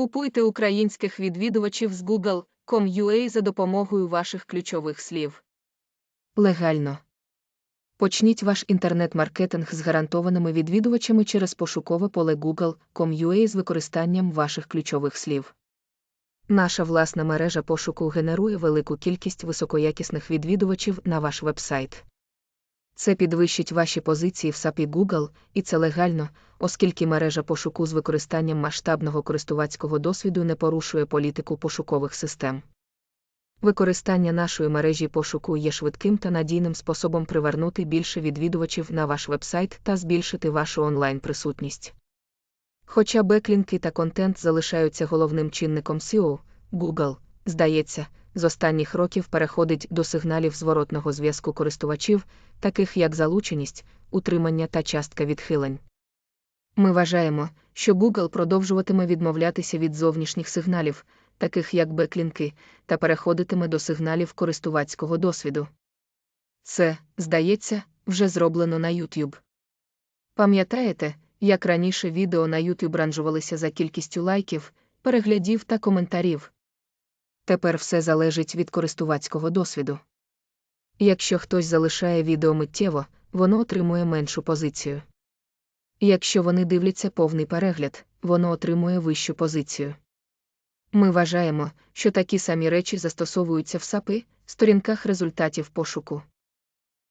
Купуйте українських відвідувачів з Google.com.ua за допомогою ваших ключових слів. Легально. Почніть ваш інтернет-маркетинг з гарантованими відвідувачами через пошукове поле Google.com.ua з використанням ваших ключових слів. Наша власна мережа пошуку генерує велику кількість високоякісних відвідувачів на ваш вебсайт. Це підвищить ваші позиції в SAP Google, і це легально, оскільки мережа пошуку з використанням масштабного користувацького досвіду не порушує політику пошукових систем. Використання нашої мережі пошуку є швидким та надійним способом привернути більше відвідувачів на ваш вебсайт та збільшити вашу онлайн-присутність. Хоча беклінки та контент залишаються головним чинником SEO, Google, здається, з останніх років переходить до сигналів зворотного зв'язку користувачів, таких як залученість, утримання та частка відхилень. Ми вважаємо, що Google продовжуватиме відмовлятися від зовнішніх сигналів, таких як беклінки, та переходитиме до сигналів користувацького досвіду. Це, здається, вже зроблено на YouTube. Пам'ятаєте, як раніше відео на YouTube ранжувалися за кількістю лайків, переглядів та коментарів? Тепер все залежить від користувацького досвіду. Якщо хтось залишає відео миттєво, воно отримує меншу позицію. Якщо вони дивляться повний перегляд, воно отримує вищу позицію. Ми вважаємо, що такі самі речі застосовуються в САПи, сторінках результатів пошуку.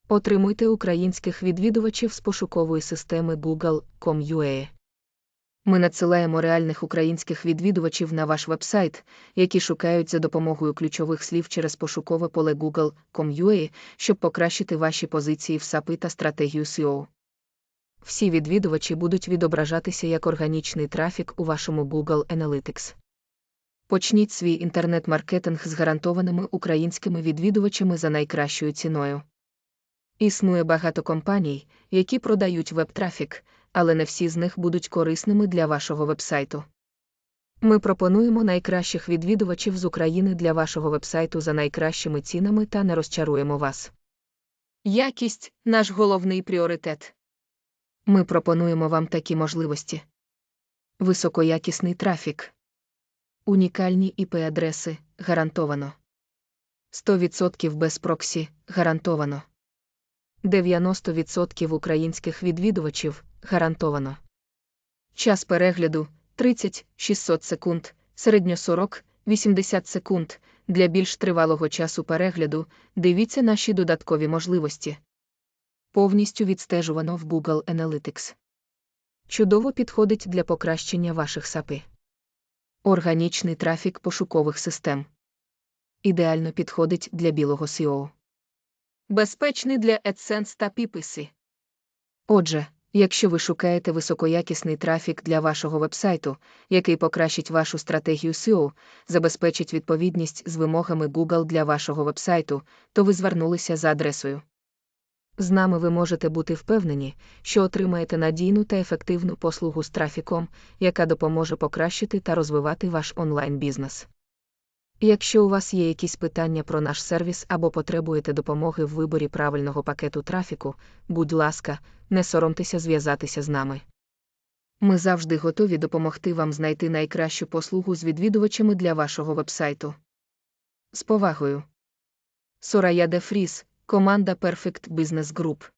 Отримуйте українських відвідувачів з пошукової системи Google.com.ua. Ми надсилаємо реальних українських відвідувачів на ваш вебсайт, які шукають за допомогою ключових слів через пошукове поле Google.com.ua, щоб покращити ваші позиції в САПи та стратегію SEO. Всі відвідувачі будуть відображатися як органічний трафік у вашому Google Analytics. Почніть свій інтернет-маркетинг з гарантованими українськими відвідувачами за найкращою ціною. Існує багато компаній, які продають веб-трафік, але не всі з них будуть корисними для вашого вебсайту. Ми пропонуємо найкращих відвідувачів з України для вашого вебсайту за найкращими цінами та не розчаруємо вас. Якість наш головний пріоритет. Ми пропонуємо вам такі можливості: високоякісний трафік, унікальні IP-адреси гарантовано. 100% без проксі гарантовано. 90% українських відвідувачів гарантовано. Час перегляду 30-600 секунд, середньо 40-80 секунд. Для більш тривалого часу перегляду дивіться наші додаткові можливості. Повністю відстежувано в Google Analytics. Чудово підходить для покращення ваших САПи. Органічний трафік пошукових систем. Ідеально підходить для білого SEO. Безпечний для AdSense та підписи. Отже, якщо ви шукаєте високоякісний трафік для вашого вебсайту, який покращить вашу стратегію SEO, забезпечить відповідність з вимогами Google для вашого вебсайту, то ви звернулися за адресою. З нами ви можете бути впевнені, що отримаєте надійну та ефективну послугу з трафіком, яка допоможе покращити та розвивати ваш онлайн-бізнес. Якщо у вас є якісь питання про наш сервіс або потребуєте допомоги в виборі правильного пакету трафіку, будь ласка, не соромтеся зв'язатися з нами. Ми завжди готові допомогти вам знайти найкращу послугу з відвідувачами для вашого вебсайту. З повагою. Сорая Де Фріс, команда Perfect Business Group.